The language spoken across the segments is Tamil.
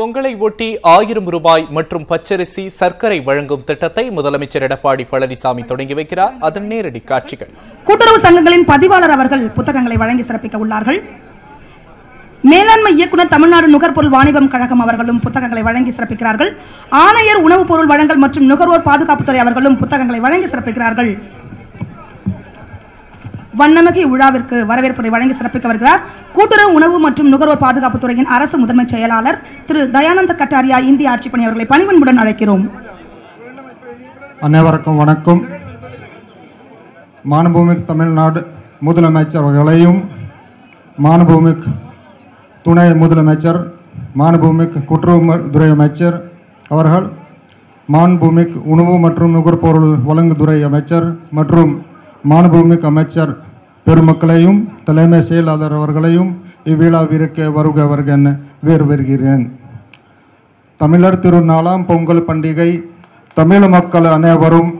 பொங்கலை ஒட்டி ஆயிரம் ரூபாய் மற்றும் பச்சரிசி சர்க்கரை வழங்கும் திட்டத்தை முதலமைச்சர் எடப்பாடி பழனிசாமி தொடங்கி வைக்கிறார். அதன் நேரடி காட்சிகள். கூட்டுறவு சங்கங்களின் பதிவாளர் அவர்கள் புத்தகங்களை வழங்கி சிறப்பிக்க உள்ளார்கள். மேலாண்மை இயக்குனர் தமிழ்நாடு நுகர்பொருள் வாணிபம் கழகம் அவர்களும் புத்தகங்களை வழங்கி சிறப்பிக்கிறார்கள். ஆணையர் உணவுப் பொருள் வழங்கல் மற்றும் நுகர்வோர் பாதுகாப்புத்துறை அவர்களும் புத்தகங்களை வழங்கி சிறப்பிக்கிறார்கள். வண்ணமிகு விழாவிற்கு வரவேற்புரை வழங்கி சிறப்பிக்க வருகிறார். கூட்டுறவு உணவு மற்றும் நுகர்வோர் பாதுகாப்புத்துறையின் அரசு முதன்மை செயலாளர் திரு தயானந்த கட்டாரியா இந்திய ஆட்சிப்பணி அவர்களை பணிவன்புடன் அழைக்கிறோம். அனைவருக்கும் வணக்கம். மானபூமி தமிழ்நாடு முதலமைச்சர் அவர்களையும் மானபூமி துணை முதலமைச்சர் மாண்புமிகு துறை அமைச்சர் அவர்கள் மாண்பூமிக் உணவு மற்றும் நுகர்பொருள் வழங்குதுறை அமைச்சர் மற்றும் மாண்புமிகு அமைச்சர் பெருமக்களையும் தலைமை செயலாளர் அவர்களையும் இவ்விழாவிற்கு வருக வருக என வேறு வருகிறேன் தமிழர் திருநாளாம் பொங்கல் பண்டிகை தமிழ் மக்கள் அனைவரும்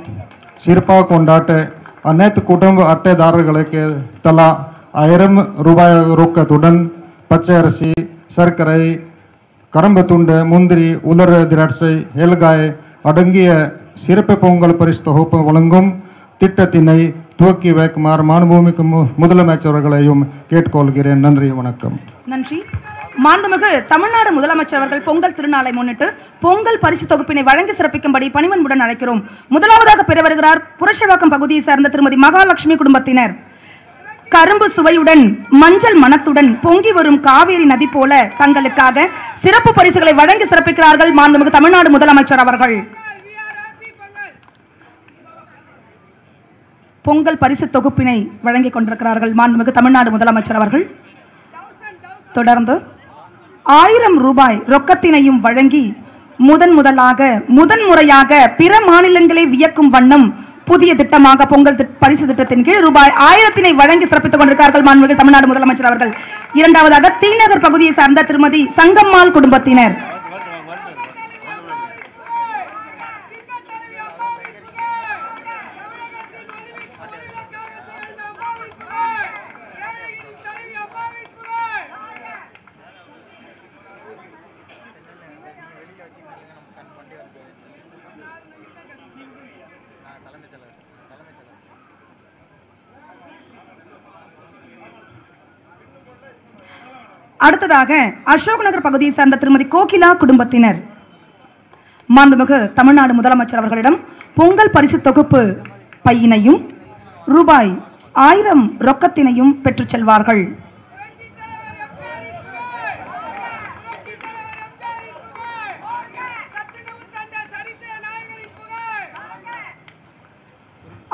சிறப்பாக கொண்டாட்ட அனைத்து குடும்ப அட்டைதாரர்களுக்கு தலா ஆயிரம் ரூபாய் ரொக்கத்துடன் பச்சை அரிசி சர்க்கரை கரும்பு துண்டு முந்திரி உலர் திராட்சை ஏலக்காய் அடங்கிய சிறப்பு பொங்கல் பரிசு தொகுப்பு வழங்கும் திட்டத்தினை துவக்கி வைக்குமாறு மாண்புமிகு முதலமைச்சர்களையும் கேட்டுக்கொள்கிறேன். நன்றி வணக்கம். நன்றி. மாண்புமிகு தமிழ்நாடு முதலமைச்சர் அவர்கள் பொங்கல் திருநாளை முன்னிட்டு பொங்கல் பரிசு தொகுப்பினை வழங்கி சிறப்பிக்கும்படி பணிமன்புடன் அழைக்கிறோம். முதலாவதாக பெற வருகிறார் புரட்சிவாக்கம் பகுதியை சார்ந்த திருமதி மகாலட்சுமி குடும்பத்தினர். கரும்பு சுவையுடன் மஞ்சள் மணத்துடன் பொங்கி வரும் காவேரி நதி போல தங்களுக்காக சிறப்பு பரிசுகளை வழங்கி சிறப்பிக்கிறார்கள் மாண்புமிகு தமிழ்நாடு முதலமைச்சர் அவர்கள். பொங்கல் பரிசு தொகுப்பினை வழங்கிக் கொண்டிருக்கிறார்கள் மாண்புமிகு தமிழ்நாடு முதலமைச்சர் அவர்கள். தொடர்ந்து ஆயிரம் ரூபாய் ரொக்கத்தினையும் வழங்கி முதன் முதலாக முதன் முறையாக பிற மாநிலங்களை வியக்கும் வண்ணம் புதிய திட்டமாக பொங்கல் பரிசு திட்டத்தின் கீழ் ரூபாய் ஆயிரத்தினை வழங்கி சிறப்பித்துக் கொண்டிருக்கிறார்கள் மாண்புமிகு தமிழ்நாடு முதலமைச்சர் அவர்கள். இரண்டாவதாக தீநகர் பகுதியை சார்ந்த திருமதி சங்கம்மாள் குடும்பத்தினர். அடுத்ததாக அசோக் நகர் பகுதியை சார்ந்த திருமதி கோகிலா குடும்பத்தினர். மாண்புமிகு தமிழ்நாடு முதலமைச்சர் அவர்களிடம் பொங்கல் பரிசு தொகுப்பு பையினையும் ரூபாய் ஆயிரம் ரொக்கத்தினையும் பெற்றுச் செல்வார்கள்.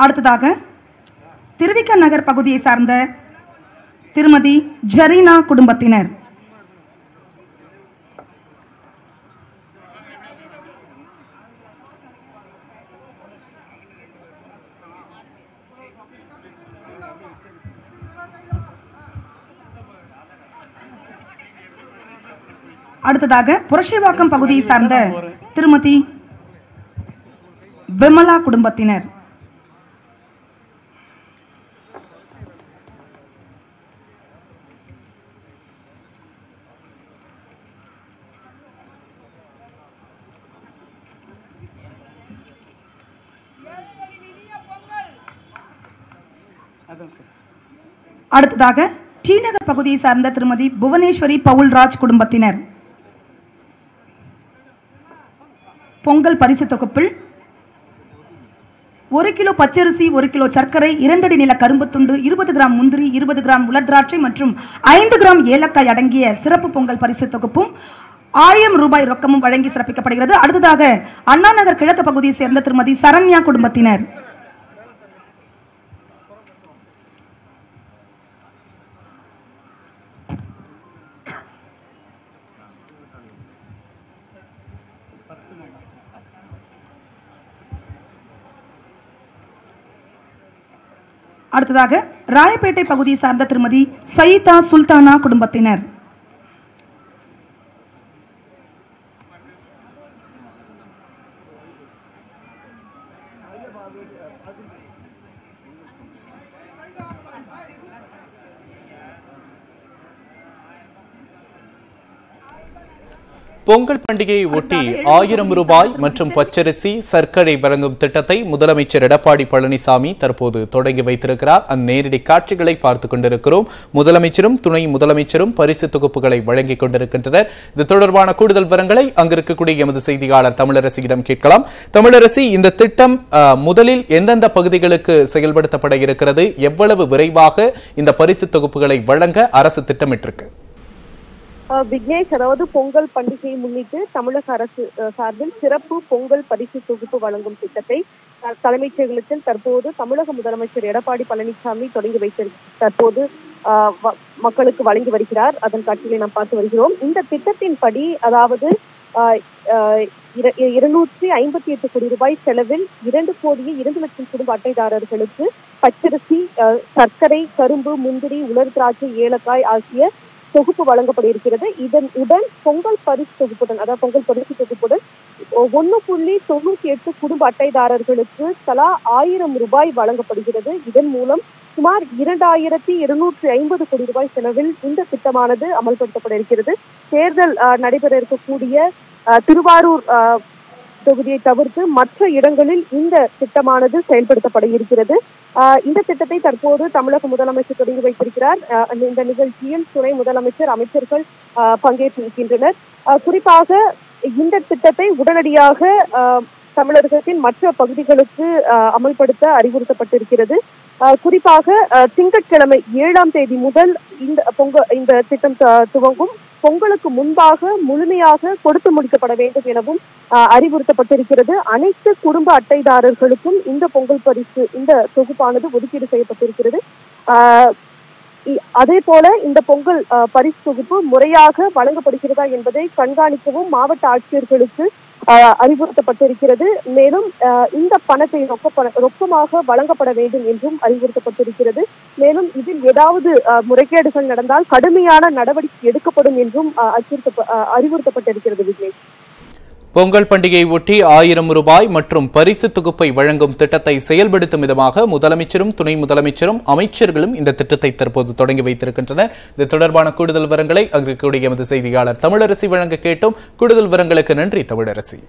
அடுத்ததாக திருவிக்க நகர் பகுதியை சார்ந்த திருமதி ஜரீனா குடும்பத்தினர். அடுத்ததாக புரட்சிவாக்கம் பகுதியை சார்ந்த திருமதி விமலா குடும்பத்தினர். அடுத்ததாக டி நகர் பகுதியை சார்ந்த திருமதி புவனேஸ்வரி பவுல்ராஜ் குடும்பத்தினர். பொங்கல் பரிசு தொகுப்பில் ஒரு கிலோ பச்சரிசி ஒரு கிலோ சர்க்கரை இரண்டடி நில கரும்பு துண்டு இருபது கிராம் முந்திரி இருபது கிராம் உலர் திராட்சை மற்றும் ஐந்து கிராம் ஏலக்காய் அடங்கிய சிறப்பு பொங்கல் பரிசு தொகுப்பும் ஆயிரம் ரூபாய் ரொக்கமும் வழங்கி சிறப்பிக்கப்படுகிறது. அடுத்ததாக அண்ணா நகர் கிழக்கு பகுதியை சேர்ந்த திருமதி சரண்யா குடும்பத்தினர். அடுத்ததாக ராயப்பேட்டை பகுதியை சார்ந்த திருமதி சயிதா சுல்தானா குடும்பத்தினர். பொங்கல் பண்டிகையை ஒட்டி ஆயிரம் ரூபாய் மற்றும் பச்சரிசி சர்க்கரை வழங்கும் திட்டத்தை முதலமைச்சர் எடப்பாடி பழனிசாமி தற்போது தொடங்கி வைத்திருக்கிறார். அந்நேரடி காட்சிகளை பார்த்துக் கொண்டிருக்கிறோம். முதலமைச்சரும் துணை முதலமைச்சரும் பரிசு தொகுப்புகளை வழங்கிக் கொண்டிருக்கின்றனர். இது தொடர்பான கூடுதல் விவரங்களை அங்கிருக்கக்கூடிய எமது செய்தியாளர் தமிழரசியிடம் கேட்கலாம். தமிழரசி இந்த திட்டம் முதலில் எந்தெந்த பகுதிகளுக்கு செயல்படுத்தப்பட இருக்கிறது? எவ்வளவு விரைவாக இந்த பரிசு தொகுப்புகளை வழங்க அரசு திட்டமிட்டிருக்கு? விக்னேஷ் அதாவது பொங்கல் பண்டிகையை முன்னிட்டு தமிழக அரசு சார்பில் சிறப்பு பொங்கல் பரிசு தொகுப்பு வழங்கும் திட்டத்தை தலைமைச் செயலகத்தில் தற்போது தமிழக முதலமைச்சர் எடப்பாடி பழனிசாமி தொடங்கி வைத்து தற்போது மக்களுக்கு வழங்கி வருகிறார். அதன் காட்சிகளை நாம் பார்த்து வருகிறோம். இந்த திட்டத்தின்படி அதாவது இருநூற்றி ஐம்பத்தி எட்டு கோடி ரூபாய் செலவில் இரண்டு கோடியே இரண்டு லட்சம் குடும்ப அட்டைதாரர்களுக்கு பச்சரிசி அஹ், சர்க்கரை கரும்பு முந்திரி உலர் திராட்சை ஏலக்காய் ஆகிய தொகுப்பு வழங்கப்பட இருக்கிறது இதன் உடன் பொங்கல் பரிசு தொகுப்புடன் அதாவது பொங்கல் பரிசு தொகுப்புடன் ஒன்னு புள்ளி தொண்ணூத்தி எட்டு குடும்ப அட்டைதாரர்களுக்கு தலா ஆயிரம் ரூபாய் வழங்கப்படுகிறது. இதன் மூலம் சுமார் இரண்டாயிரத்தி இருநூற்றி ஐம்பது கோடி ரூபாய் செலவில் இந்த திட்டமானது அமல்படுத்தப்பட இருக்கிறது தேர்தல் அஹ், நடைபெற இருக்கக்கூடிய அஹ், திருவாரூர் தொகுதியை தவிர்த்து மற்ற இடங்களில் இந்த திட்டமானது செயல்படுத்தப்பட இருக்கிறது. இந்த திட்டத்தை தற்போது தமிழக முதலமைச்சர் தொடங்கி வைத்திருக்கிறார். இந்த- நிகழ்ச்சியில் துணை முதலமைச்சர் அமைச்சர்கள் பங்கேற்றிருக்கின்றனர் ஆஹ் குறிப்பாக இந்த திட்டத்தை உடனடியாக ஆஹ் தமிழகத்தின் மற்ற பகுதிகளுக்கு அமல்படுத்த அறிவுறுத்தப்பட்டிருக்கிறது. குறிப்பாக திங்கட்கிழமை ஏழாம் தேதி முதல் இந்த பொங்க இந்த திட்டம் துவங்கும். பொங்கலுக்கு முன்பாக முழுமையாக கொடுத்து முடிக்கப்பட வேண்டும் எனவும் அறிவுறுத்தப்பட்டிருக்கிறது. அனைத்து குடும்ப அட்டைதாரர்களுக்கும் இந்த பொங்கல் பரிசு இந்த தொகுப்பானது ஒதுக்கீடு செய்யப்பட்டிருக்கிறது. இ- அதே போல இந்த பொங்கல் பரிசு தொகுப்பு முறையாக வழங்கப்படுகிறதா என்பதை கண்காணிக்கவும் மாவட்ட ஆட்சியர்களுக்கு அறிவுறுத்தப்பட்டிருக்கிறது. மேலும் இந்த பணத்தை ரொக்க பண- ரொக்கமாக வழங்கப்பட வேண்டும் என்றும் அறிவுறுத்தப்பட்டிருக்கிறது. மேலும் இதில் ஏதாவது முறைகேடுகள் நடந்தால் கடுமையான நடவடிக்கை எடுக்கப்படும் என்றும் அச்சுறுத்த அறிவுறுத்தப்பட்டிருக்கிறது விஜய். பொங்கல் பண்டிகையை ஒட்டி ஆயிரம் ரூபாய் மற்றும் பரிசு தொகுப்பை வழங்கும் திட்டத்தை செயல்படுத்தும் விதமாக முதலமைச்சரும் துணை முதலமைச்சரும் அமைச்சர்களும் இந்த திட்டத்தை தற்போது தொடங்கி வைத்திருக்கின்றனர். இது தொடர்பான கூடுதல் விவரங்களை அங்கு கூடிய எமது செய்தியாளர் தமிழரசி வழங்க கேட்டோம். கூடுதல் விவரங்களுக்கு நன்றி தமிழரசி.